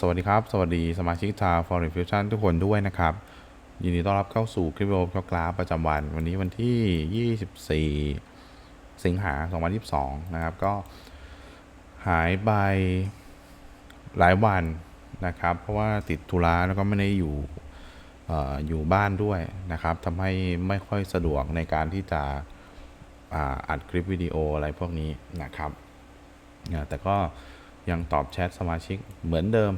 สวัสดีครับ สวัสดีสมาชิกชาว Foreign Fusion ทุกคนด้วยนะครับ ยินดีต้อนรับเข้าสู่คลิปวิดีโอคลาประจำวัน วันนี้วันที่ 24 สิงหา 2022 นะครับ ก็หายไปหลายวันนะครับ เพราะว่าติดธุระแล้วก็ไม่ได้อยู่อออยู่บ้านด้วยนะครับทำให้ไม่ค่อยสะดวกในการที่จะอ,อัดคลิปวิดีโออะไรพวกนี้นะครับ แต่ก็ ยังตอบแชทสมาชิกเหมือนเดิม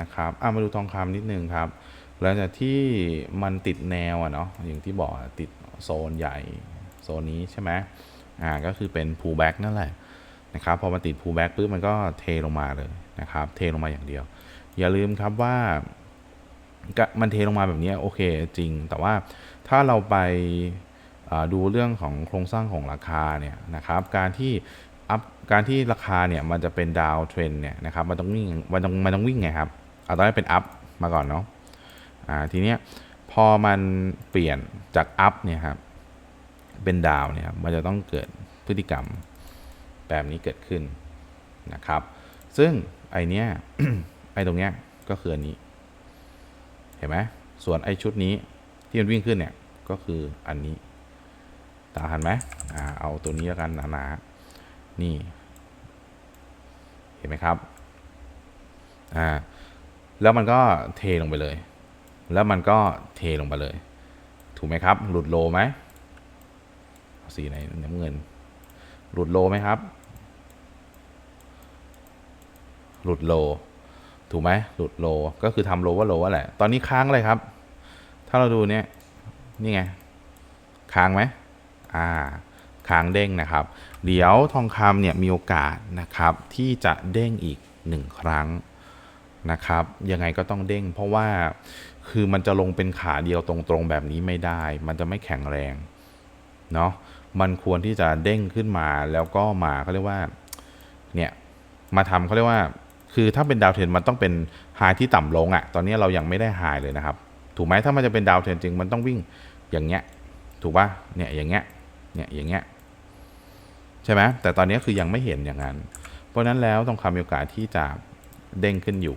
นะครับอะมาดูทองคำนิดนึงครับ หลังจากที่มันติดแนวอะเนาะอย่างที่บอกติดโซนใหญ่โซนนี้ใช่ไหมอ่าก็คือเป็น pullback นั่นแหละนะครับพอมาติด pullback ปุ๊บมันก็เทลงมาเลยนะครับ เทลงมาอย่างเดียว อย่าลืมครับว่ามันเทลงมาแบบนี้โอเคจริง แต่ว่าถ้าเราไปดูเรื่องของโครงสร้างของราคาเนี่ยนะครับ การที่ อัพการที่ราคาเนี่ยมันจะเป็นดาวเทรนเนี่ยนะครับมันต้องวิ่งมันต้องมันต้องวิ่งไงครับเอาตอนแรกเป็นอัพมาก่อนเนาะอ่าทีเนี้ยพอมันเปลี่ยนจากอัพเนี่ยครับเป็นดาวเนี่ยครับมันจะต้องเกิดพฤติกรรมแบบนี้เกิดขึ้นนะครับ ซึ่งไอเนี้ยไอตรงเนี้ยก็คืออันนี้ เห็นไหมส่วนไอชุดนี้ที่มันวิ่งขึ้นเนี่ยก็คืออันนี้ตามทันไหมอ่าเอาตัวนี้แล้วกันหนาๆ นี่ เห็นไหมครับ อ่า แล้วมันก็เทลงไปเลย แล้วมันก็เทลงไปเลย ถูกไหมครับ หลุดโลไหม สีไหนน้ำเงิน หลุดโลไหมครับ หลุดโล ถูกไหมหลุดโล ก็คือทำโลว่าโลว่าแหละ ตอนนี้ค้างเลยครับ ถ้าเราดูเนี่ย นี่ไง ค้างไหมอ่า ค้างเด้งนะครับ เดี๋ยวทองคำเนี่ยมีโอกาสนะครับที่จะเด้งอีกหนึ่งครั้งนะครับยังไงก็ต้องเด้ง เพราะว่าคือมันจะลงเป็นขาเดียวตรงๆแบบนี้ไม่ได้ มันจะไม่แข็งแรงเนาะมันควรที่จะเด้งขึ้นมาแล้วก็มาเขาเรียกว่าเนี่ยมาทำเขาเรียกว่า คือถ้าเป็นดาวเทรนมันต้องเป็นไฮที่ต่ำลงอะ่ะ ตอนนี้เรายังไม่ได้ไฮเลยนะครับ ถูกไหมถ้ามันจะเป็นดาวเทรนจริงมันต้องวิ่งอย่างเงี้ยถูกปะเนี่ยอย่างเงี้ยเนี่ยอย่างเงี้ย ใช่ไหมแต่ตอนนี้คือยังไม่เห็นอย่างนั้น เพราะนั้นแล้วต้องคำมีโอกาสที่จะเด้งขึ้นอยู่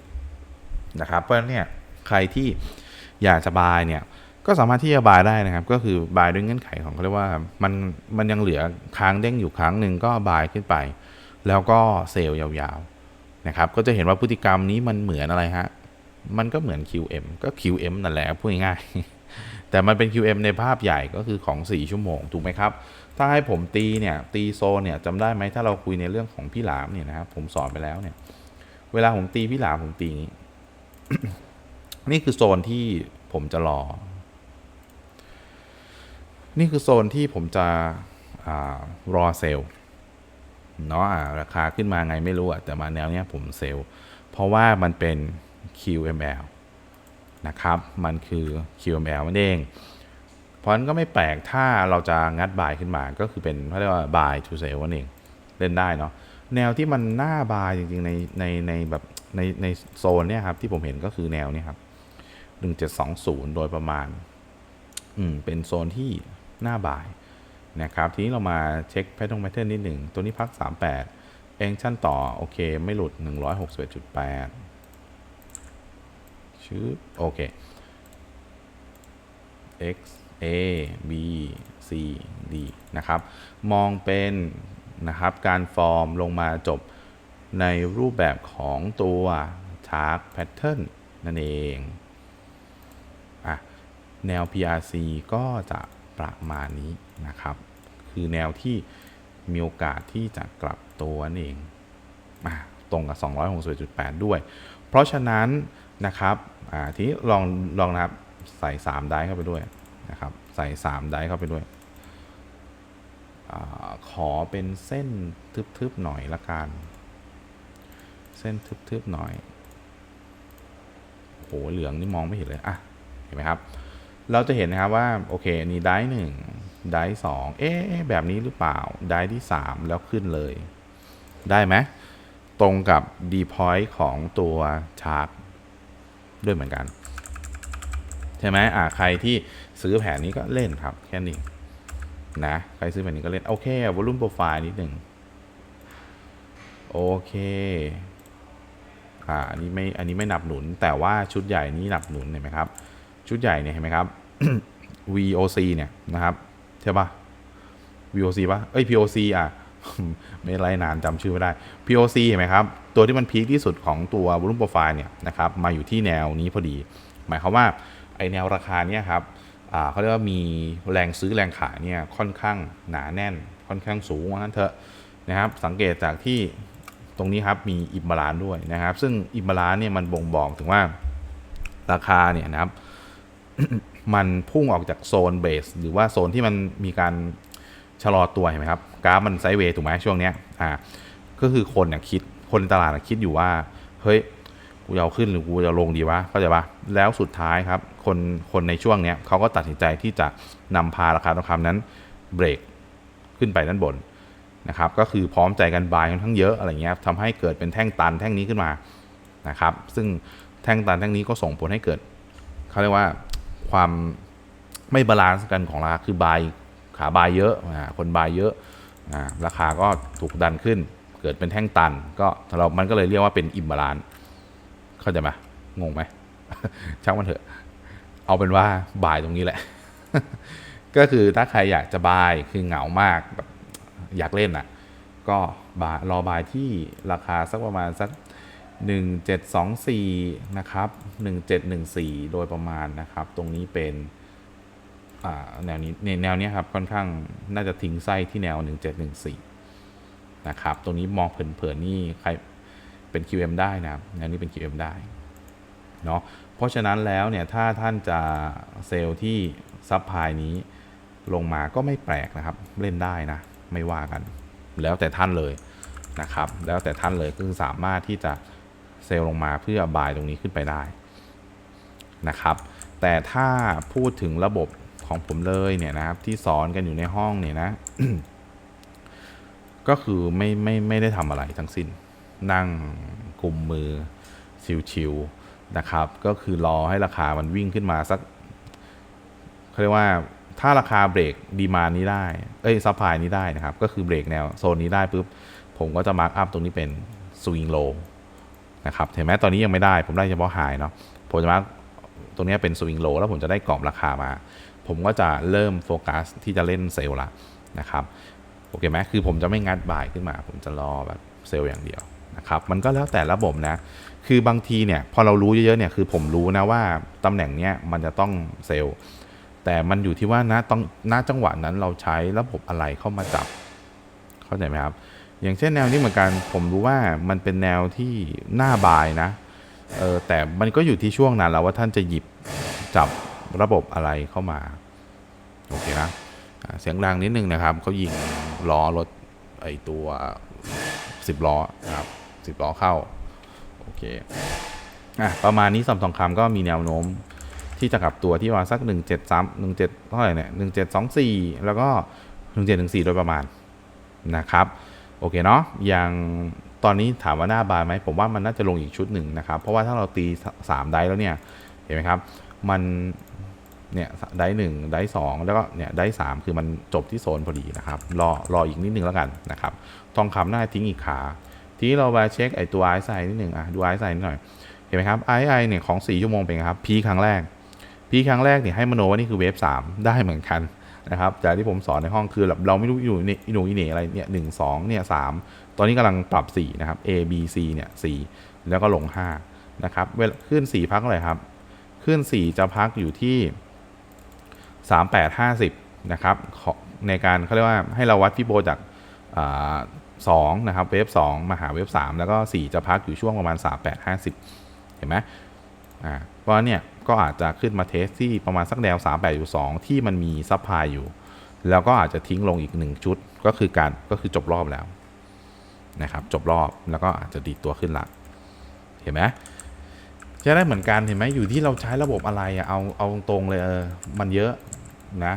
นะครับ เพราะฉะนั้นเนี่ยใครที่อยากจะบายเนี่ยก็สามารถที่จะบายได้นะครับ ก็คือบายด้วยเงื่อนไขของเขาเรียกว่ามันมันยังเหลือค้างเด้งอยู่ครั้งหนึ่งก็บายขึ้นไป แล้วก็เซลล์ยาวๆนะครับ ก็จะเห็นว่าพฤติกรรมนี้มันเหมือนอะไรฮะมันก็เหมือน QM ก็ QM นั่นแหละพูดง่ายๆแต่มันเป็น QM ในภาพใหญ่ก็คือของ 4 ชั่วโมง ถูกไหมครับ ถ้าให้ผมตีเนี่ยตีโซนเนี่ยจำได้ไหมถ้าเราคุยในเรื่องของพี่หลามเนี่ยนะครับผมสอนไปแล้วเนี่ย เวลาผมตีพี่หลามผมตีนี้ นี่คือโซนที่ผมจะรอ นี่คือโซนที่ผมจะอรอเซลเนาะราคาขึ้นมาไงไม่รู้อะแต่มาแนวเนี้ยผมเซลเพราะว่ามันเป็น QML นะครับ มันคือ QML นั่นเอง เพราะฉะนั้นก็ไม่แปลกถ้าเราจะงัดบายขึ้นมาก็คือเป็นเขาเรียกว่า buy to sell นั่นเองเล่นได้เนาะแนวที่มันหน้าบายจริงๆในในในแบบในในโซนเนี่ยครับที่ผมเห็นก็คือแนวเนี่ยครับหนึ่งเจ็ดสองศูนย์โดยประมาณอืมเป็นโซนที่หน้าบายนะครับทีนี้เรามาเช็คแพทเทิร์นแพทเทิร์นนิดหนึ่งตัวนี้พัก 38 เองชั่นต่อ โอเค ไม่หลุด 161.8ชื่อโอเค x a b c d นะครับ มองเป็นนะครับการฟอร์มลงมาจบในรูปแบบของตัว Chart Pattern นั่นเองอะแนว PRC ก็จะประมาณนี้นะครับ คือแนวที่มีโอกาสที่จะกลับตัวนั่นเองอะตรงกับ 261.8 ด้วย เพราะฉะนั้นนะครับอ่าทีนี้ลองลองนะครับใส่ 3 ได้เข้าไปด้วย นะครับ ใส่ 3 ได้เข้าไปด้วยอขอเป็นเส้นทึบๆหน่อยละกัน เส้นทึบๆหน่อยโหเหลืองนี่มองไม่เห็นเลย อะ เห็นไหมครับ เราจะเห็นนะครับว่า โอเคนี่ได้หนึ่งได้สองเอ๊ะแบบนี้หรือเปล่า ได้ที่สามแล้วขึ้นเลย ได้ไหมตรงกับ D point ของตัวชาร์ตด้วยเหมือนกัน ใช่ไหมอ่าใครที่ ซื้อแผนนี้ก็เล่นครับ แค่นี้นะใครซื้อแบบนี้ก็เล่น โอเควอลุ่มโปรไฟล์นิดหนึ่งโอเคอ่าอันนี้ไม่อันนี้ไม่หนับหนุน แต่ว่าชุดใหญ่นี้หนับหนุนเห็นไหมครับ ชุดใหญ่เนี่ยเห็นไหมครับ VOC เนี่ยนะครับใช่ปะ VOC ปะเอ้ย POC อะไม่ไรนานจำชื่อไม่ได้ POC เห็นไหมครับ ตัวที่มันพีคที่สุดของตัววอลุ่มโปรไฟล์เนี่ยนะครับมาอยู่ที่แนวนี้พอดี หมายความว่าไอแนวราคาเนี่ยครับ เขาเรียกว่ามีแรงซื้อแรงขายเนี่ยค่อนข้างหนาแน่น ค่อนข้างสูงว่างั้นเถอะนะครับ สังเกตจากที่ตรงนี้ครับมีอิมบาลานด้วยนะครับ ซึ่งอิมบาลานเนี่ยมันบ่งบอกถึงว่าราคาเนี่ยนะครับ มันพุ่งออกจากโซนเบสหรือว่าโซนที่มันมีการชะลอตัวเห็นไหมครับกราฟมันไซด์เวย์ถูกไหมช่วงเนี้ยอ่าก็คือคนเนี่ยคิดคนในตลาดน่ะคิดอยู่ว่าเฮ้ย กูจะเอาขึ้นหรือกูจะลงดีวะเข้าใจปะแล้วสุดท้ายครับ คนคนในช่วงเนี้ยเขาก็ตัดสินใจที่จะนำพาราคาทองคำนั้นเบรกขึ้นไปด้านบนนะครับ ก็คือพร้อมใจกันบายค่อนข้างเยอะอะไรเงี้ยทำให้เกิดเป็นแท่งตันแท่งนี้ขึ้นมานะครับ ซึ่งแท่งตันแท่งนี้ก็ส่งผลให้เกิดเขาเรียกว่าความไม่บาลานซ์กันของราคาคือบายขาบายเยอะคนบายเยอะราคาก็ถูกดันขึ้น เกิดเป็นแท่งตัน ก็เรามันก็เลยเรียกว่าเป็นอิมบาลานซ์ เข้าใจไหมงงไหมช่างมันเถอะ เอาเป็นว่าบายตรงนี้แหละ ก็คือถ้าใครอยากจะบายคือเหงามากแบบอยากเล่นอะ ก็บายรอบายที่ราคาสักประมาณสัก 1724 นะครับ 1714 โดยประมาณนะครับ ตรงนี้เป็นแนวนี้ในแนวนี้ครับค่อนข้างน่าจะทิ้งไส้ที่แนว 1714 นะครับ ตรงนี้มองเผินๆนี่ใคร เป็น QM ได้นะครับแนนี้เป็น QM ได้เนาะเพราะฉะนั้นแล้วเนี่ยถ้าท่านจะเซลล์ที่ซับพลายนี้ลงมาก็ไม่แปลกนะครับ เล่นได้นะ ไม่ว่ากัน แล้วแต่ท่านเลยนะครับ แล้วแต่ท่านเลยคือสามารถที่จะเซลล์ลงมาเพื่อบายตรงนี้ขึ้นไปได้นะครับ แต่ถ้าพูดถึงระบบของผมเลยเนี่ยนะครับ ที่สอนกันอยู่ในห้องเนี่ยนะ ก็คือไม่ไม่ไม่ได้ทำอะไรทั้งสิ้น นั่งกุมมือชิวๆนะครับ ก็คือรอให้ราคามันวิ่งขึ้นมาสักเขาเรียกว่าถ้าราคาเบรกดีมานี้ได้ เอ้ยซัพพลายนี้ได้นะครับ ก็คือเบรกแนวโซนนี้ได้ปุ๊บ ผมก็จะมาร์กอัพตรงนี้เป็นสวิงโลนะครับเห็นไหมตอนนี้ยังไม่ได้ ผมได้เฉพาะไฮเนาะ ผมจะมาร์กตรงนี้เป็นสวิงโลแล้วผมจะได้กรอบราคามา ผมก็จะเริ่มโฟกัสที่จะเล่นเซลล์ละนะครับ โอเคไหมคือผมจะไม่งัดบ่ายขึ้นมา ผมจะรอแบบเซลล์อย่างเดียว นะครับมันก็แล้วแต่ระบบนะ คือบางทีเนี่ยพอเรารู้เยอะๆเนี่ยคือผมรู้นะว่าตำแหน่งเนี้ยมันจะต้องเซลล์แต่มันอยู่ที่ว่าณต้องณจังหวะนั้นเราใช้ระบบอะไรเข้ามาจับ เข้าใจไหมครับ อย่างเช่นแนวนี้เหมือนกันผมรู้ว่ามันเป็นแนวที่หน้าบายนะเออแต่มันก็อยู่ที่ช่วงนั้นแล้วว่าท่านจะหยิบจับระบบอะไรเข้ามาโอเคนะเสียงดังนิดนึงนะครับเขายิงล้อรถไอตัวสิบล้อนะครับ สิบล้อเข้า โอเคอะประมาณนี้สัมทองคำก็มีแนวโน้มที่จะกลับตัวที่ว่าสักหนึ่งเจ็ดสามหนึ่งเจ็ดเท่าไหร่เนี่ยหนึ่งเจ็ดสองสี่แล้วก็หนึ่งเจ็ดหนึ่งสี่โดยประมาณนะครับ โอเคเนาะอย่างตอนนี้ถามว่าหน้าบายไหมผมว่ามันน่าจะลงอีกชุดหนึ่งนะครับ เพราะว่าถ้าเราตีสามได้แล้วเนี่ย เห็นไหมครับ มันเนี่ยได้หนึ่งได้สองแล้วก็เนี่ยได้สามคือมันจบที่โซนพอดีนะครับ รอรออีกนิดนึงแล้วกันนะครับ ทองคำหน่าทิ้งอีกขา ทีนี้เรามาเช็คไอตัวไอซ์ไซนิดหนึ่งอะดูไอซ์ไซนิดหน่อย เห็นไหมครับไอไอเนี่ยของ 4 ชั่วโมงเป็นครับพีครั้งแรกพีครั้งแรกเนี่ยให้มโนว่านี่คือเวฟสามได้เหมือนกันนะครับจากที่ผมสอนในห้องคือแบบเราไม่รู้อยู่ในอินูอินเนอะไรเนี่ยหนึ่งสองเนี่ยสามตอนนี้กำลังปรับ 4 นะครับ A B C เนี่ยสี่แล้วก็ลง 5 นะครับเวลาขึ้น 4 พักอะไรครับ ขึ้น 4 จะพักอยู่ที่ 3850 นะครับ ในการเขาเรียกว่าให้เราวัดพี่โบจาก สองนะครับเวฟสองมาหาเวฟสามแล้วก็ 4 จะพักอยู่ช่วงประมาณ 3850 เห็นไหมอ่าเพราะเนี่ยก็อาจจะขึ้นมาเทสที่ประมาณสักแนว 38อยู่2ที่มันมีซัพพลายอยู่ แล้วก็อาจจะทิ้งลงอีก 1 ชุดก็คือการก็คือจบรอบแล้วนะครับจบรอบแล้วก็อาจจะดีดตัวขึ้นละเห็นไหมจะได้เหมือนกันเห็นไหมอยู่ที่เราใช้ระบบอะไรอะเอาเอาตรงๆเลยเออมันเยอะนะ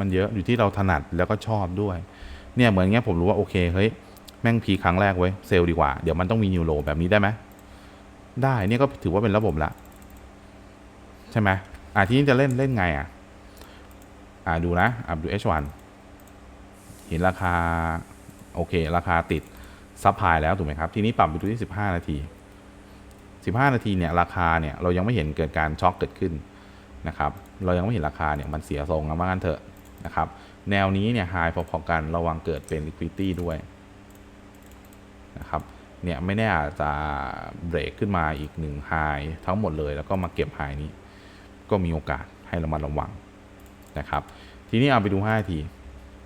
มันเยอะอยู่ที่เราถนัดแล้วก็ชอบด้วย เนี่ยเหมือนเงี้ยผมรู้ว่าโอเคเฮ้ย แม่งพีครั้งแรกเว้เซลดีกว่า เดี๋ยวมันต้องมีนิวโลแบบนี้ได้ไหมได้เนี่ยก็ถือว่าเป็นระบบละ ใช่ไหมอะทีนี้จะเล่นเล่นไงอะ อะดูนะอะดู H1 เห็นราคา โอเค ราคาติดซับพลายแล้วถูกไหมครับ ทีนี้ปรับไปดูที่ 15 นาที 15 นาทีเนี่ยราคาเนี่ยเรายังไม่เห็นเกิดการช็อคเกิดขึ้นนะครับ เรายังไม่เห็นราคาเนี่ยมันเสียทรงนะว่างั้นเถอะนะครับ แนวนี้เนี่ยไฮพอๆกันระวังเกิดเป็น liquidity ด้วย นะครับเนี่ยไม่แน่อาจจะเบรกขึ้นมาอีกหนึ่งไฮทั้งหมดเลย แล้วก็มาเก็บไฮนี้ ก็มีโอกาสให้ระมัดระวังนะครับ ทีนี้เอาไปดู 5 นาที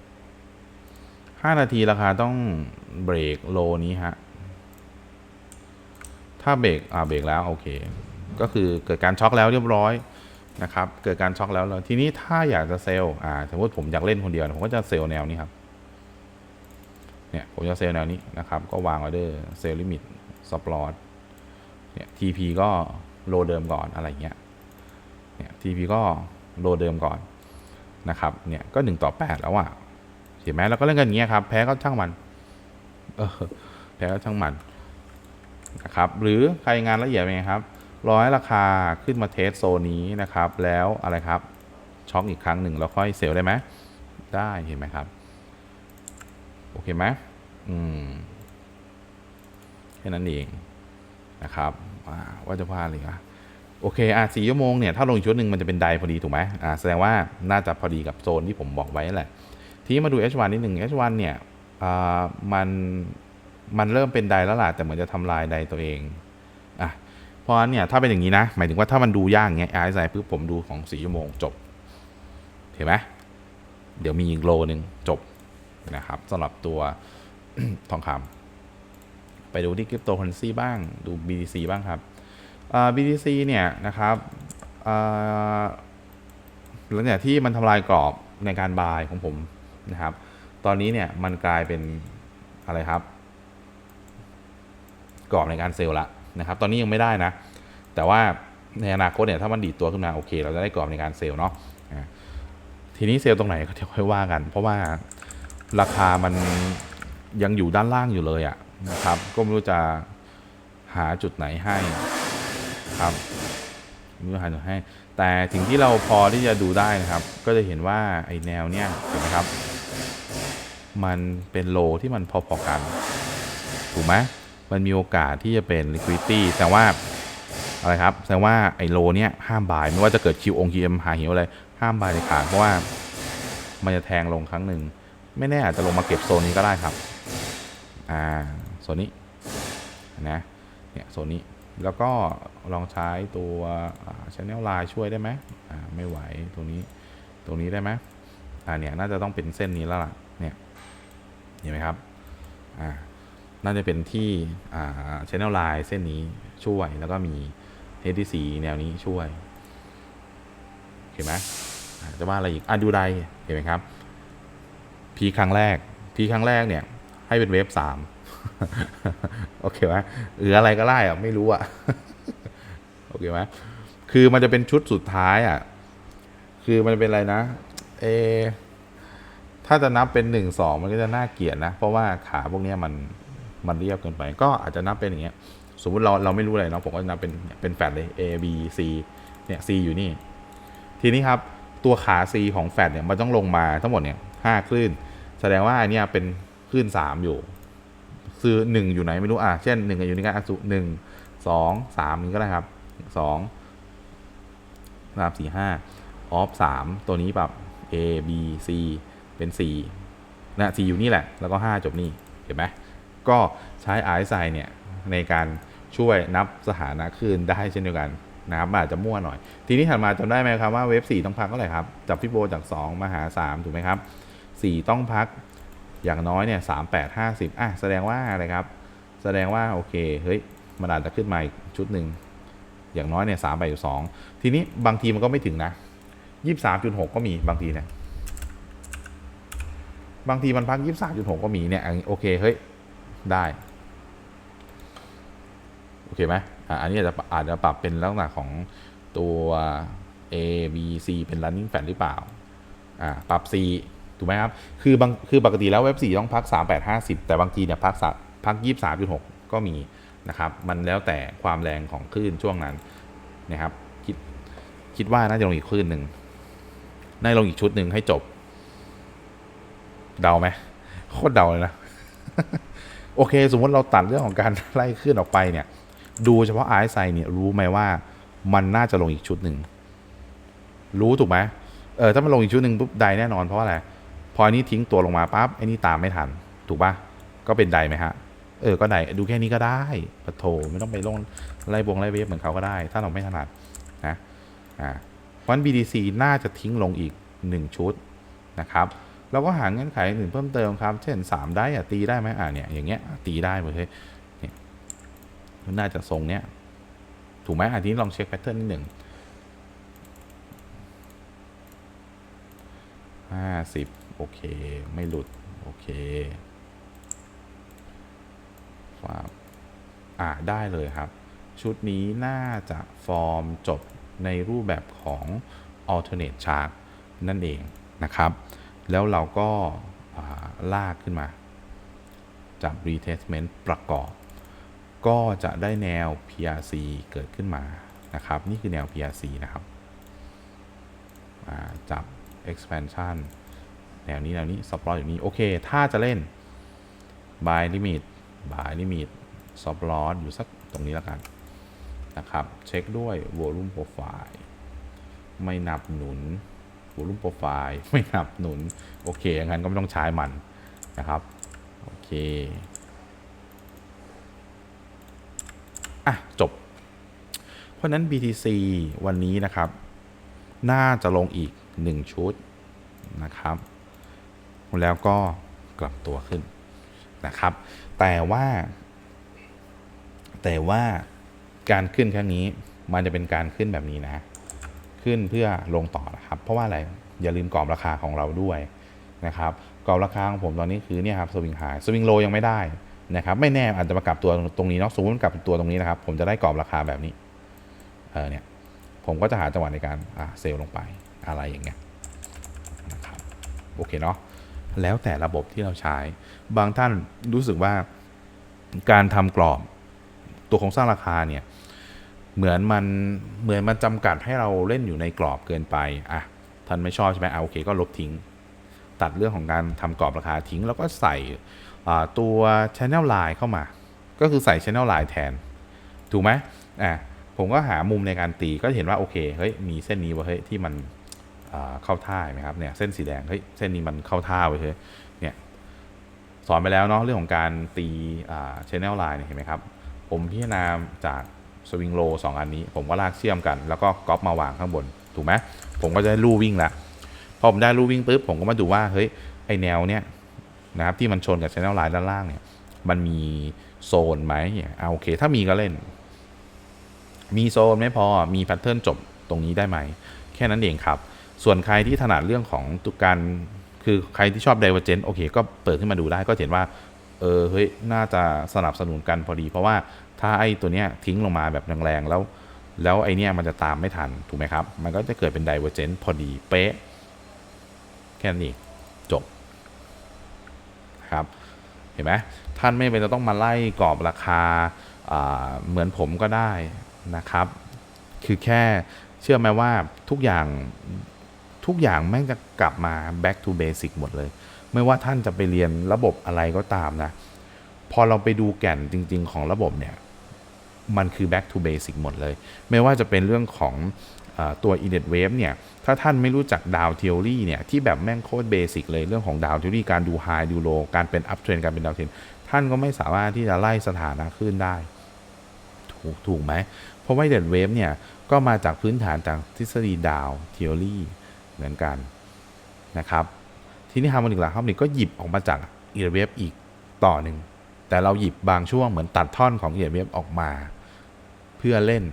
5 นาทีราคาต้องเบรกโลนี้ฮะถ้าเบรกอ่าเบรกแล้วโอเค ก็คือเกิดการช็อคแล้วเรียบร้อยนะครับ เกิดการช็อคแล้วแล้วทีนี้ถ้าอยากจะเซลล์อ่าสมมติผมอยากเล่นคนเดียว ผมก็จะเซลล์แนวนี้ครับ เนี่ยผมจะเซลล์แนวนี้นะครับ ก็วางออเดอร์เซลล์ลิมิตสปอร์ตเนี่ย TP ก็โลเดิมก่อนอะไรเงี้ยเนี่ย TP ก็โลเดิมก่อนนะครับเนี่ยก็หนึ่งต่อแปดแล้วอะเห็นไหมเราก็เล่นกันอย่างเงี้ยครับ แพ้ก็ช่างมันเออแพ้ก็ช่างมันนะครับหรือใครงานละเอียดเป็นไงครับรอให้ราคาขึ้นมาเทสโซนนี้นะครับ แล้วอะไรครับช็อคอีกครั้งหนึ่งแล้วค่อยเซลได้ไหมได้เห็นไหมครับ โอเคไหมอืมแค่นั้นเองนะครับว่าจะพลาดเลยอะโอเคอะสี่ชั่วโมงเนี่ยถ้าลงอีกชุดหนึ่งมันจะเป็นไดพอดีถูกไหมอ่าแสดงว่าน่าจะพอดีกับโซนที่ผมบอกไว้แหละทีนี้มาดู H1 นิดหนึ่ง H1 เนี่ยอ่ามันมันเริ่มเป็นไดแล้วล่ะแต่เหมือนจะทำลายไดตัวเองอะเพราะนั้นเนี่ยถ้าเป็นอย่างนี้นะ หมายถึงว่าถ้ามันดูยากเงี้ย RSI ปุ๊บผมดูของสี่ชั่วโมงจบเห็นไหมเดี๋ยวมีอีกโลหนึ่งจบ นะครับสำหรับตัวทองคำไปดูที่คริปโตเคอเรนซีบ้างดู BTC บ้างครับ BTC เนี่ยนะครับหลังจากที่มันทำลายกรอบในการบายของผมนะครับ ตอนนี้เนี่ยมันกลายเป็นอะไรครับ กรอบในการเซลล์ละนะครับ ตอนนี้ยังไม่ได้นะ แต่ว่าในอนาคตเนี่ยถ้ามันดีดตัวขึ้นมาโอเค เราจะได้กรอบในการเซลล์เนาะทีนี้เซลล์ตรงไหนก็เดี๋ยวค่อยว่ากัน เพราะว่า ราคามันยังอยู่ด้านล่างอยู่เลยอะนะครับ ก็ไม่รู้จะหาจุดไหนให้ครับไม่รู้หาจุดให้ แต่สิ่งที่เราพอที่จะดูได้นะครับ ก็จะเห็นว่าไอแนวเนี้ยเห็นไหมครับ มันเป็นโลที่มันพอๆกัน ถูกไหมมันมีโอกาสที่จะเป็น liquidity แต่ว่าอะไรครับแสดงว่าไอโลเนี้ยห้ามบายไม่ว่าจะเกิด Q อง QM หาเหวอะไรห้ามบายเลยขาดเพราะว่ามันจะแทงลงครั้งหนึ่ง ไม่แน่อาจจะลงมาเก็บโซนนี้ก็ได้ครับ อ่า โซนนี้ นะ เนี่ย โซนนี้ แล้วก็ลองใช้ตัวชแนลไลน์ช่วยได้ไหมอ่า ไม่ไหว ตรงนี้ ตรงนี้ได้ไหมอ่า เนี่ย น่าจะต้องเป็นเส้นนี้แล้วล่ะ เนี่ย เห็นไหมครับ อ่า น่าจะเป็นที่ อ่าชแนลไลน์เส้นนี้ช่วย แล้วก็มี HTC แนวนี้ช่วย เห็นไหมจะว่าอะไรอีกอะดูไดเห็นไหมครับ พีครั้งแรกพีครั้งแรกเนี่ย ให้เป็นเวฟสามโอเคไหมหรืออะไรก็ได้อะไม่รู้อะโอเคไหมคือมันจะเป็นชุดสุดท้ายอะคือมันจะเป็นอะไรนะ เอ ถ้าจะนับเป็นหนึ่งสองมันก็จะน่าเกลียดนะ เพราะว่าขาพวกนี้มันมันเรียบเกินไป ก็อาจจะนับเป็นอย่างเงี้ย สมมติเราเราไม่รู้อะไรเนาะผมก็จะนับเป็นเป็นแฟดเลย A B C เนี่ย C อยู่นี่ ทีนี้ครับ ตัวขา C ของแฟดเนี่ยมันต้องลงมาทั้งหมดเนี่ย ห้าคลื่น แสดงว่าอันนี้เป็นคลื่นสามอยู่คือหนึ่งอยู่ไหนไม่รู้อะเช่นหนึ่งอยู่ในการอสุหนึ่งสองสามนี้ก็ได้ครับสองสามสี่ห้าออฟสามตัวนี้แบบ A B C เป็นสี่นะ C อยู่นี่แหละ แล้วก็ห้าจบนี่เห็นไหมก็ใช้ RSI เนี่ยในการช่วยนับสถานะคลื่นได้เช่นเดียวกันนะครับอาจจะมั่วหน่อย ทีนี้ถัดมาจำได้ไหมครับว่าเวฟ4ต้องพักเท่าไหร่ครับ จับฟิโบจาก 2 มาหา 3 ถูกไหมครับ 4 ต้องพักอย่างน้อยเนี่ย3 8 50อะแสดงว่าอะไรครับ แสดงว่าโอเคเฮ้ยมันอาจจะขึ้นมาอีกชุดหนึ่งอย่างน้อยเนี่ยสามไปอยู่สองทีนี้บางทีมันก็ไม่ถึงนะยี่สามจุดหกก็มีบางทีเนี่ยบางทีมันพักยี่สามจุดหกก็มีเนี่ยโอเคเฮ้ยได้โอเคไหมอะอันนี้อาจจะอาจจะปรับเป็นลักษณะของตัว A B C เป็น running fan หรือเปล่าอ่าปรับ C ถูกไหมครับ คือบางคือปกติแล้วเว็บ4ต้องพัก 3 8 50 แต่บางทีเนี่ยพักสะพัก 23.6 ก็มีนะครับ มันแล้วแต่ความแรงของคลื่นช่วงนั้นนะครับ คิดคิดว่าน่าจะลงอีกคลื่นหนึ่งน่าจะลงอีกชุดหนึ่งให้จบ เดาไหมโคตรเดาเลยนะ โอเค สมมติเราตัดเรื่องของการไล่ขึ้นออกไปเนี่ย ดูเฉพาะไอซ์ไซเนี่ยรู้ไหมว่ามันน่าจะลงอีกชุดหนึ่ง รู้ถูกไหมเออถ้ามันลงอีกชุดหนึ่งปุ๊บไดแน่นอนเพราะอะไร พออันนี้ทิ้งตัวลงมาปั๊บไอ้นี่ตามไม่ทัน ถูกปะก็เป็นไดไหมฮะ เออ ก็ไดดูแค่นี้ก็ได้ปะโถไม่ต้องไปลงไล่บงไล่เวฟเหมือนเขาก็ได้ ถ้าเราไม่ถนัดนะ อ่าเพราะฉะนั้น BDC น่าจะทิ้งลงอีก 1 ชุดนะครับเราก็หาเงื่อนไขอื่นเพิ่มเติมครับ เช่น 3 ได้อะตีได้ไหมอ่าเนี่ยอย่างเงี้ยตีได้หมดเลยเนี่ยมันน่าจะทรงเนี้ยถูกไหมอันนี้ลองเช็คแพทเทิร์นนิดหนึ่งห้าสิบ โอเค ไม่หลุด โอเคฟาบอ่าได้เลยครับ ชุดนี้น่าจะฟอร์มจบในรูปแบบของ alternate chart นั่นเองนะครับ แล้วเราก็าลากขึ้นมา จับ retestment ประกอบ ก็จะได้แนว PRC เกิดขึ้นมานะครับ นี่คือแนว PRC นะครับจับ expansion แนวนี้แนวนี้ stop loss อยู่นี้โอเค ถ้าจะเล่น buy limit buy limit stop loss อยู่สักตรงนี้แล้วกันนะครับ เช็คด้วย volume profile ไม่นับหนุน volume profile ไม่นับหนุน โอเคงั้นก็ไม่ต้องใช้มันนะครับ โอเคอะ จบ เพราะฉะนั้น BTC วันนี้นะครับ น่าจะลงอีก 1 ชุดนะครับ แล้วก็กลับตัวขึ้นนะครับ แต่ว่า แต่ว่าการขึ้นครั้งนี้มันจะเป็นการขึ้นแบบนี้นะ ขึ้นเพื่อลงต่อนะครับ เพราะว่าอะไรอย่าลืมกรอบราคาของเราด้วยนะครับกรอบราคาของผมตอนนี้คือเนี่ยครับสวิงไฮสวิงโลยังไม่ได้นะครับไม่แน่อาจจะมากลับตัวตรงนี้เนาะสมมติมันกลับตัวตรงนี้นะครับ ผมจะได้กรอบราคาแบบนี้เออเนี่ยผมก็จะหาจังหวะในการอ่าเซลล์ลงไปอะไรอย่างเงี้ยนะครับโอเคเนาะ แล้วแต่ระบบที่เราใช้ บางท่านรู้สึกว่าการทำกรอบตัวโครงสร้างราคาเนี่ยเหมือนมันเหมือนมันจำกัดให้เราเล่นอยู่ในกรอบเกินไปอะท่านไม่ชอบใช่ไหมเอาโอเคก็ลบทิ้ง ตัดเรื่องของการทำกรอบราคาทิ้ง แล้วก็ใส่อ่าตัว Channel Line เข้ามา ก็คือใส่ Channel Line แทน ถูกไหมอะผมก็หามุมในการตีก็เห็นว่าโอเคเฮ้ยมีเส้นนี้วะเฮ้ยที่มัน เข้าท่าไหมครับเนี่ยเส้นสีแดงเฮ้ยเส้นนี้มันเข้าท่าไว้เฮ้ยเนี่ยสอนไปแล้วเนาะเรื่องของการตีอ่า Channel Line เนี่ยเห็นไหมครับ ผมพิจารณาจากสวิงโลสองอันนี้ ผมก็ลากเชื่อมกัน แล้วก็ก๊อปมาวางข้างบน ถูกไหมผมก็จะได้ลู่วิ่งละพอผมได้ลู่วิ่งปุ๊บผมก็มาดูว่าเฮ้ยไอแนวเนี้ยนะครับที่มันชนกับ Channel Line ด้านล่างเนี่ยมันมีโซนไหมเอาโอเค ถ้ามีก็เล่น มีโซนไม่พอมีแพทเทิร์นจบตรงนี้ได้ไหม แค่นั้นเองครับ ส่วนใครที่ถนัดเรื่องของตุกการคือใครที่ชอบ Divergent โอเค ก็เปิดขึ้นมาดูได้ก็เห็นว่า เออเฮ้ยน่าจะสนับสนุนกันพอดี เพราะว่าถ้าไอ้ตัวเนี้ยทิ้งลงมาแบบแรงๆแล้ว แล้วไอเนี้ยมันจะตามไม่ทัน ถูกไหมครับ มันก็จะเกิดเป็น Divergent พอดีเป๊ะ แค่นี้จบครับ เห็นไหมท่านไม่เป็นจะต้องมาไล่กรอบราคาาเหมือนผมก็ได้นะครับ คือแค่เชื่อไหมว่าทุกอย่าง ทุกอย่างแม่งจะกลับมา back to basic หมดเลย ไม่ว่าท่านจะไปเรียนระบบอะไรก็ตามนะ พอเราไปดูแก่นจริง ๆ ของระบบเนี่ย มันคือ back to basic หมดเลย ไม่ว่าจะเป็นเรื่องของอตัว i n e t wave เนี่ย ถ้าท่านไม่รู้จักดาวเทอรี่เนี่ย ที่แบบแม่งโคตรเบสิกเลยเรื่องของดาวเทอรี่การดูไฮดูโลการเป็น up trend การเป็นดาวเทรนท่านก็ไม่สามารถที่จะไล่สถานะขึ้นได้ ถูกถูกไหม เพราะว่าเดดเวฟเนี่ย ก็มาจากพื้นฐานจากทฤษฎีดาวเทอรี่ เหมือนกันนะครับ ทีนี้ฮาร์โมนิกหลักฮาร์โมนิกก็หยิบออกมาจากเดดเวฟอีกต่อหนึ่ง แต่เราหยิบบางช่วงเหมือนตัดท่อนของเดดเวฟออกมา เพื่อเล่น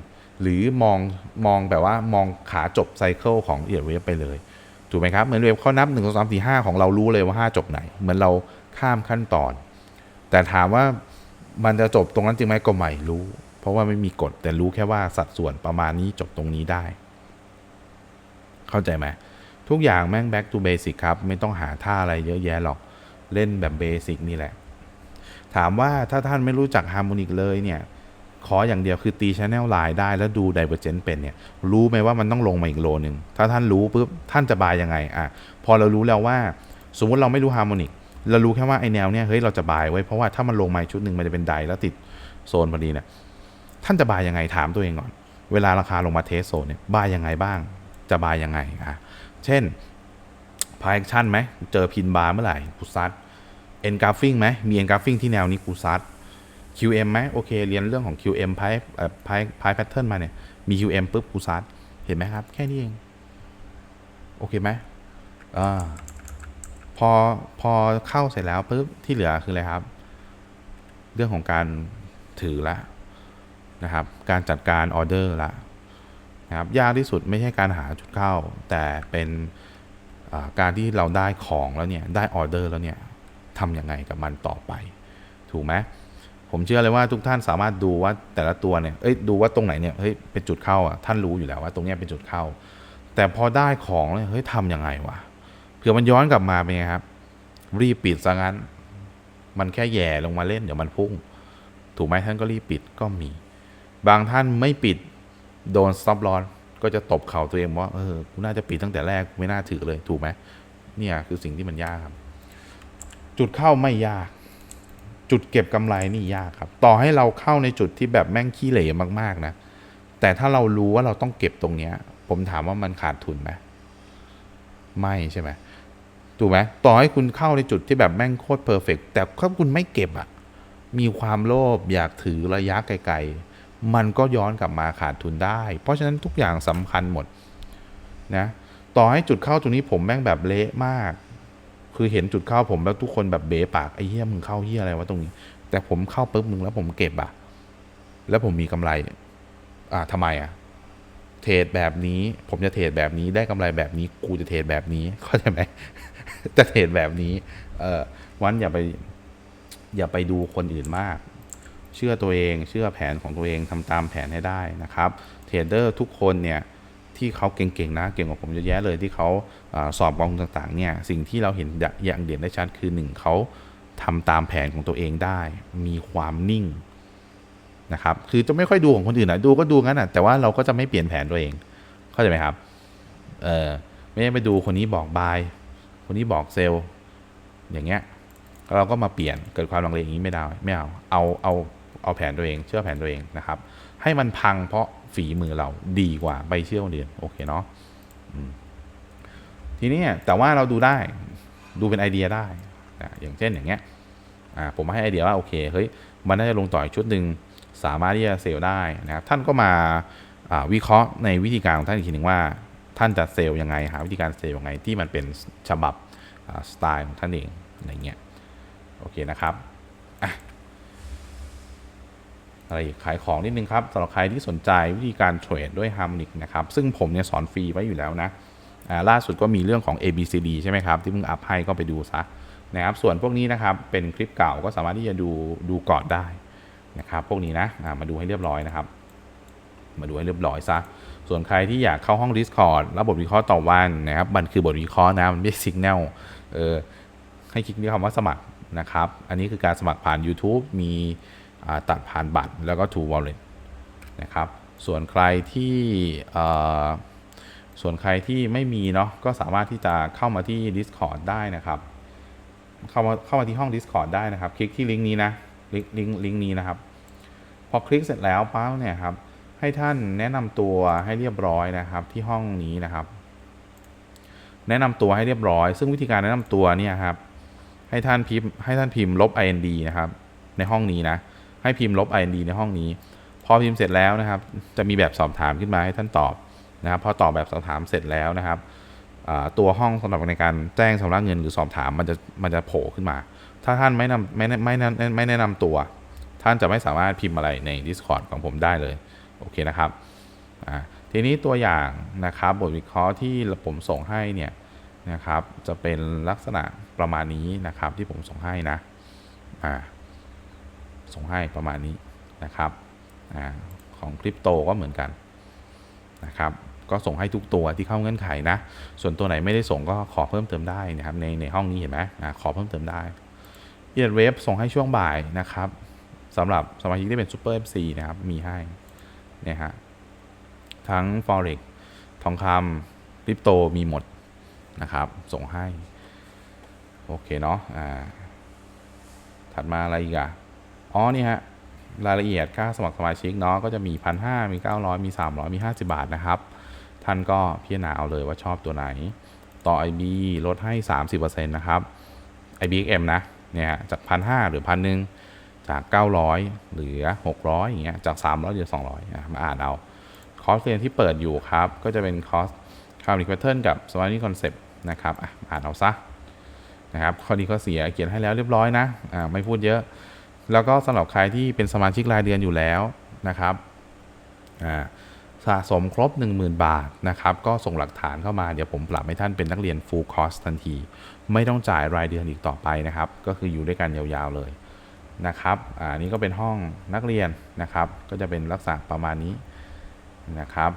หรือมองมองแบบว่ามองขาจบไซเคิลของเดดเวฟไปเลยถูกไหมครับเหมือนเวฟเขานับ1 2 3 4 5 ของเรารู้เลยว่า 5 จบไหน เหมือนเราข้ามขั้นตอน แต่ถามว่ามันจะจบตรงนั้นจริงไหมก็ไม่รู้ เพราะว่าไม่มีกฎแต่รู้แค่ว่าสัดส่วนประมาณนี้จบตรงนี้ได้ เข้าใจไหม ทุกอย่างแม่ง back to basic ครับ ไม่ต้องหาท่าอะไรเยอะแยะหรอกเล่นแบบเบสิกนี่แหละ ถามว่าถ้าท่านไม่รู้จักฮาร์โมนิกเลยเนี่ย ขออย่างเดียวคือตีชแนลไลน์ได้แล้วดู Divergent เป็นเนี่ย รู้ไหมว่ามันต้องลงมาอีกโลนึง ถ้าท่านรู้ปุ๊บท่านจะบายยังไงอะพอเรารู้แล้วว่า สมมติเราไม่รู้ฮาร์โมนิกเรารู้แค่ว่าไอแนวเนี่ยเฮ้ยเราจะบายไว้เพราะว่าถ้ามันลงมาชุดหนึ่งมันจะเป็นไดแล้วติดโซนพอดีเนี่ยท่านจะบายยังไงถามตัวเองก่อน เวลาราคาลงมาเทสโซนเนี่ยบายยังไงบ้าง จะบายยังไงอะ เช่นพายแอคชั่นไหมเจอพินบาร์เมื่อไหร่กูซัดเอ็นกราฟิงไหมมีเอ็นกราฟิงที่แนวนี้กูซัด QM ไหมโอเค เรียนเรื่องของ QM พายเอ่อพายพายแพทเทิร์นมาเนี่ย มี QM ปุ๊บกูซัด เห็นไหมครับ แค่นี้เอง โอเคไหมอ่าพอพอเข้าเสร็จแล้วปุ๊บที่เหลือคืออะไรครับ เรื่องของการถือละนะครับ การจัดการออเดอร์ละ นะครับยากที่สุดไม่ใช่การหาจุดเข้า แต่เป็นการที่เราได้ของแล้วเนี่ยได้ออเดอร์แล้วเนี่ยทำยังไงกับมันต่อไป ถูกไหมผมเชื่อเลยว่าทุกท่านสามารถดูว่าแต่ละตัวเนี่ยเอ้ยดูว่าตรงไหนเนี่ยเฮ้ยเป็นจุดเข้าอะท่านรู้อยู่แล้วว่าตรงเนี้ยเป็นจุดเข้า แต่พอได้ของเนี่ยเฮ้ยทำยังไงวะเผื่อมันย้อนกลับมาเป็นไงครับ รีบปิดซะงั้น มันแค่แย่ลงมาเล่นเดี๋ยวมันพุ่ง ถูกไหมท่านก็รีบปิดก็มี บางท่านไม่ปิด โดนซับลอนก็จะตบเข่าตัวเองว่าเออกูน่าจะปิดตั้งแต่แรกกูไม่น่าถือเลยถูกไหมเนี่ยคือสิ่งที่มันยากครับ จุดเข้าไม่ยาก จุดเก็บกำไรนี่ยากครับ ต่อให้เราเข้าในจุดที่แบบแม่งขี้เหร่มากๆนะแต่ถ้าเรารู้ว่าเราต้องเก็บตรงเนี้ย ผมถามว่ามันขาดทุนไหมไม่ใช่ไหมถูกไหมต่อให้คุณเข้าในจุดที่แบบแม่งโคตรเพอร์เฟกแต่ถ้าคุณไม่เก็บอะมีความโลภอยากถือระยะไกลๆ มันก็ย้อนกลับมาขาดทุนได้ เพราะฉะนั้นทุกอย่างสำคัญหมดนะต่อให้จุดเข้าตรงนี้ผมแม่งแบบเละมาก คือเห็นจุดเข้าผมแล้วทุกคนแบบเบะปากไอ้เหี้ยมึงเข้าเหี้ยอะไรวะตรงนี้ แต่ผมเข้าปุ๊บมึงแล้วผมเก็บอะแล้วผมมีกำไร อ่าทำไมอะเทรดแบบนี้ ผมจะเทรดแบบนี้ได้กำไรแบบนี้ กูจะเทรดแบบนี้เข้าใจไหมจะเทรดแบบนี้ เออวันอย่าไป อย่าไปดูคนอื่นมาก เชื่อตัวเอง เชื่อแผนของตัวเองทำตามแผนให้ได้นะครับเทรดเดอร์ทุกคนเนี่ยที่เขาเก่งๆนะเก่งกว่าผมเยอะแยะเลยที่เขาอสอบกองทุนต่างๆเนี่ยสิ่งที่เราเห็นอย่างเด่นได้ชัดคือหนึ่งเขาทำตามแผนของตัวเองได้ มีความนิ่งนะครับคือจะไม่ค่อยดูของคนอื่นนะดูก็ดูงั้นนะแต่ว่าเราก็จะไม่เปลี่ยนแผนตัวเองเข้าใจไหมครับเออไม่ได้ไปดูคนนี้บอกบายคนนี้บอกเซลล์อย่างเงี้ยเราก็มาเปลี่ยนเกิดความลังเลอย่างนี้ไม่ได้ไม่เอาเอาเอา เอาแผนตัวเองเชื่อแผนตัวเองนะครับ ให้มันพังเพราะฝีมือเราดีกว่าไปเชื่อคนอื่นโอเคเนาะทีนี้แต่ว่าเราดูได้ดูเป็นไอเดียได้นะอย่างเช่นอย่างเงี้ยอ่าผมให้ไอเดียว่าโอเคเฮ้ยมันน่าจะลงต่ออีกชุดหนึ่งสามารถที่จะเซลล์ได้นะครับท่านก็มาวิเคราะห์ในวิธีการของท่านอีกทีหนึ่งว่าท่านจะเซลล์ยังไงหาวิธีการเซลล์ยังไงที่มันเป็นฉบับสไตล์ของท่านเองอะไรเงี้ยโอเคนะครับอะ อะไรขายของนิดนึงครับสำหรับใครที่สนใจวิธีการเทรดด้วย Harmonic นะครับซึ่งผมเนี่ยสอนฟรีไว้อยู่แล้วนะล่าสุดก็มีเรื่องของ ABCD ใช่ไหมครับ ที่เพิ่งอัพให้ก็ไปดูซะนะครับส่วนพวกนี้นะครับเป็นคลิปเก่าก็สามารถที่จะดูดูก่อนได้นะครับพวกนี้นะมาดูให้เรียบร้อยนะครับ มาดูให้เรียบร้อยซะส่วนใครที่อยากเข้าห้อง Discord แล้วบทวิเคราะห์ต่อวันนะครับมันคือบทวิเคราะห์นะมันไม่ใช่ Signal เออให้คลิกที่คำว่าสมัครนะครับ อันนี้คือการสมัครผ่าน YouTube มี ตัดผ่านบัตรแล้วก็ True Wallet นะครับ ส่วนใครที่ส่วนใครที่ไม่มีเนาะก็สามารถที่จะเข้ามาที่ Discord ได้นะครับ เข้ามาเข้ามาที่ห้อง Discord ได้นะครับ คลิกที่ลิงก์นี้นะลิงก์ลิงก์ลิงก์นี้นะครับ พอคลิกเสร็จแล้วปั๊บเนี่ยครับให้ท่านแนะนำตัวให้เรียบร้อยนะครับที่ห้องนี้นะครับ แนะนำตัวให้เรียบร้อย ซึ่งวิธีการแนะนำตัวเนี่ยครับให้ท่านพิมพ์ให้ท่านพิมพ์ลบ ind นะครับในห้องนี้นะ ให้พิมพ์ลบ ind ในห้องนี้ พอพิมพ์เสร็จแล้วนะครับ จะมีแบบสอบถามขึ้นมาให้ท่านตอบนะครับ พอตอบแบบสอบถามเสร็จแล้วนะครับตัวห้องสำหรับในการแจ้งชำระเงินหรือสอบถามมันจะมันจะโผล่ขึ้นมา ถ้าท่านไม่นำไม่ไม่ไม่แนะนะนำตัว ท่านจะไม่สามารถพิมพ์อะไรใน Discord ของผมได้เลย โอเคนะครับทีนี้ตัวอย่างนะครับบทวิเคราะห์ที่ผมส่งให้เนี่ยนะครับจะเป็นลักษณะประมาณนี้นะครับที่ผมส่งให้นะอ่า ส่งให้ประมาณนี้นะครับอของคริปโตก็เหมือนกันนะครับก็ส่งให้ทุกตัวที่เข้าเงื่อนไขนะ ส่วนตัวไหนไม่ได้ส่งก็ขอเพิ่มเติมได้นะครับ ในในห้องนี้เห็นไหมอขอเพิ่มเติมได้เอียดเวฟส่งให้ช่วงบ่ายนะครับสำหรับสมาชิกที่เป็น Super FC นะครับ มีให้นี่ฮะทั้ง forex ทองคำคริปโตมีหมดนะครับ ส่งให้ โอเคเนาะอ่าถัดมาอะไรอีกอะ อ๋อนี่ฮะรายละเอียดค่าสมัครสมาชิกเนาะก็จะมี1,500มี 900 มี 300 มี 50 บาทนะครับ ท่านก็พิจารณาเอาเลยว่าชอบตัวไหน ต่อ IB ลดให้ 30%นะครับ IBXM นะเนี่ยฮะจาก1,500หรือ1,000จาก 900 เหลือ 600 อย่างเงี้ยจาก 300เหลือ 200นะมาอ่านเอาคอร์สเรียนที่เปิดอยู่ครับ ก็จะเป็นคอร์สคาร์บิคแพทเทิร์นกับสมาร์ทคอนเซปต์นะครับอะอ่านเอาซะนะครับข้อดีข้อเสียเขียนให้แล้วเรียบร้อยนะอ่าไม่พูดเยอะ แล้วก็สำหรับใครที่เป็นสมาชิกรายเดือนอยู่แล้วนะครับสะสมครบ 10,000 บาทนะครับก็ส่งหลักฐานเข้ามาเดี๋ยวผมปรับให้ท่านเป็นนักเรียน full cost ทันที ไม่ต้องจ่ายรายเดือนอีกต่อไปนะครับ ก็คืออยู่ด้วยกันยาวๆเลยนะครับอันนี้ก็เป็นห้องนักเรียนนะครับ ก็จะเป็นลักษณะประมาณนี้นะครับ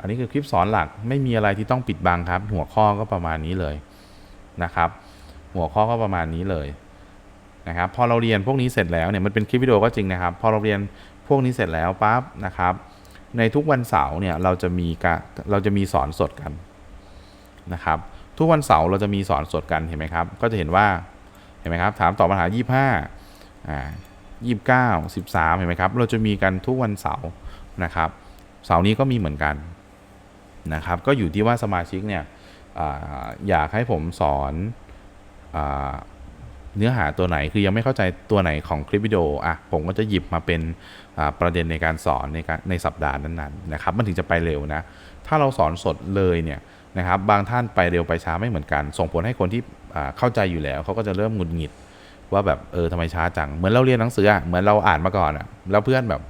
อันนี้คือคลิปสอนหลักไม่มีอะไรที่ต้องปิดบังครับ หัวข้อก็ประมาณนี้เลยนะครับ หัวข้อก็ประมาณนี้เลย นะครับพอเราเรียนพวกนี้เสร็จแล้วเนี่ยมันเป็นคลิปวิดีโอก็จริงนะครับ พอเราเรียนพวกนี้เสร็จแล้วปั๊บนะครับ ในทุกวันเสาร์เนี่ยเราจะมีการเราจะมีสอนสดกันนะครับทุกวันเสาร์เราจะมีสอนสดกันเห็นไหมครับ ก็จะเห็นว่าเห็นไหมครับถามตอบปัญหา 25อ่า29 13 เห็นไหมครับ เราจะมีกันทุกวันเสาร์นะครับ เสาร์นี้ก็มีเหมือนกันนะครับ ก็อยู่ที่ว่าสมาชิกเนี่ยออยากให้ผมสอนอ เนื้อหาตัวไหนคือยังไม่เข้าใจตัวไหนของคลิปวิดีโออะผมก็จะหยิบมาเป็นประเด็นในการสอนในการในสัปดาห์นั้นๆนะครับมันถึงจะไปเร็วนะถ้าเราสอนสดเลยเนี่ยนะครับบางท่านไปเร็วไปช้าไม่เหมือนกัน ส่งผลให้คนที่เข้าใจอยู่แล้วเขาก็จะเริ่มหงุดหงิดว่าแบบเออทำไมช้าจัง เหมือนเราเรียนหนังสืออะเหมือนเราอ่านมาก่อนอะแล้วเพื่อนแบบ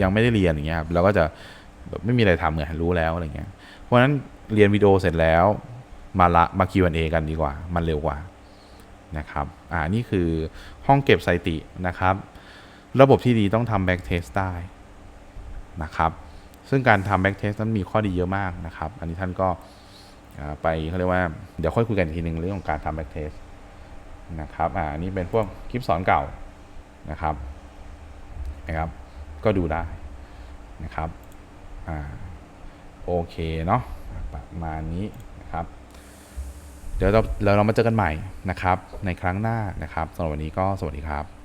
ยังไม่ได้เรียนอย่างเงี้ยครับเราก็จะแบบไม่มีอะไรทำไงรู้แล้วอะไรเงี้ยเพราะฉะนั้นเรียนวิดีโอเสร็จแล้วมาละมา Q&A กันดีกว่า มันเร็วกว่า นะครับอ่านี่คือห้องเก็บสถิตินะครับ ระบบที่ดีต้องทำ back test ได้นะครับซึ่งการทำ back test นั้นมีข้อดีเยอะมากนะครับ อันนี้ท่านก็ไปเขาเรียกว่าเดี๋ยวค่อยคุยกันอีกทีหนึ่งเรื่องของการทำ back test นะครับอ่านี่เป็นพวกคลิปสอนเก่านะครับนะครับ ก็ดูได้นะครับอ่าโอเคเนาะประมาณนี้นะครับ เดี๋ยวเราเราเรามาเจอกันใหม่นะครับ ในครั้งหน้านะครับสำหรับวันนี้ก็สวัสดีครับ